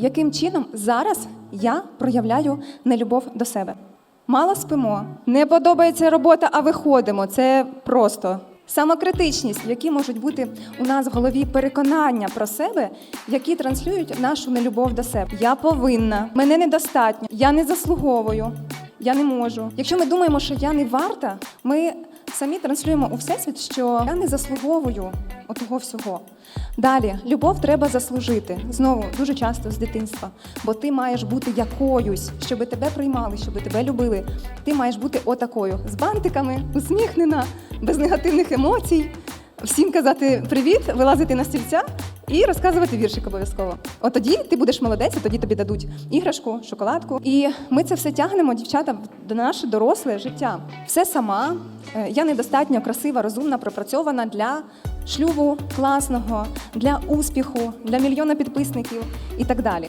Яким чином зараз я проявляю нелюбов до себе? Мало спимо, не подобається робота, а виходимо. Це просто самокритичність, які можуть бути у нас в голові переконання про себе, які транслюють нашу нелюбов до себе. Я повинна, мене недостатньо, я не заслуговую, я не можу. Якщо ми думаємо, що я не варта, ми самі транслюємо у всесвіт, що я не заслуговую отого всього. Далі, любов треба заслужити. Знову дуже часто з дитинства. Бо ти маєш бути якоюсь, щоб тебе приймали, щоб тебе любили. Ти маєш бути отакою з бантиками, усміхнена, без негативних емоцій. Всім казати привіт, вилазити на стільця і розказувати віршик обов'язково. От тоді ти будеш молодець, а тоді тобі дадуть іграшку, шоколадку. І ми це все тягнемо, дівчата, до наше доросле життя. Все сама. Е, Я недостатньо красива, розумна, пропрацьована для шлюбу класного, для успіху, для мільйона підписників і так далі.